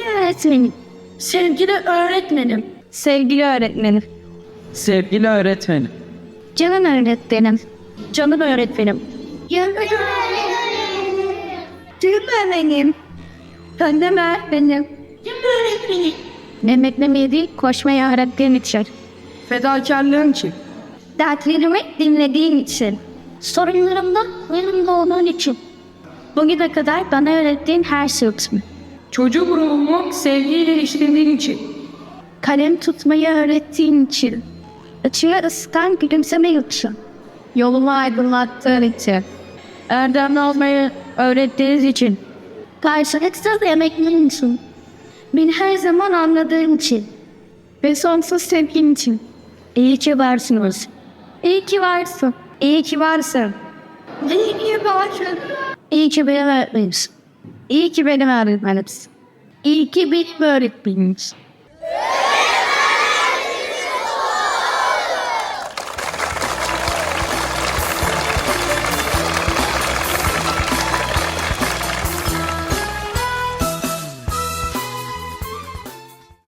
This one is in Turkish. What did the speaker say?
öğretmenim. Sevgili öğretmenim. Sevgili öğretmenim. Sevgili öğretmenim. Canım öğretmenim. Canım öğretmenim. Canım öğretmenim. Canım öğretmenim. Canım öğretmenim. Emeklemeyi değil, koşmayı öğrettiğin için. Fedakarlığın için. Dertlerimi dinlediğin için. Sorunlarımda yanımda olduğun için. Bugüne kadar bana öğrettiğin her şey için. Çocuk ruhumu sevgiyle işlediğin için. Kalem tutmayı öğrettiğin için. Açığı ısıtan gülümsemek için. Yolumu aydınlattığın için. Erdemli olmayı öğrettiğiniz için. Karşılıksız emeklerin için. Beni her zaman anladığın için. Ve sonsuz sevgin için. İyi ki varsınız. İyi ki varsın. İyi ki varsın. İyi ki varsın. İyi ki benim öğretmenimsin. İyi ki benim öğretmenimsin. İyi ki benim öğretmenimsin.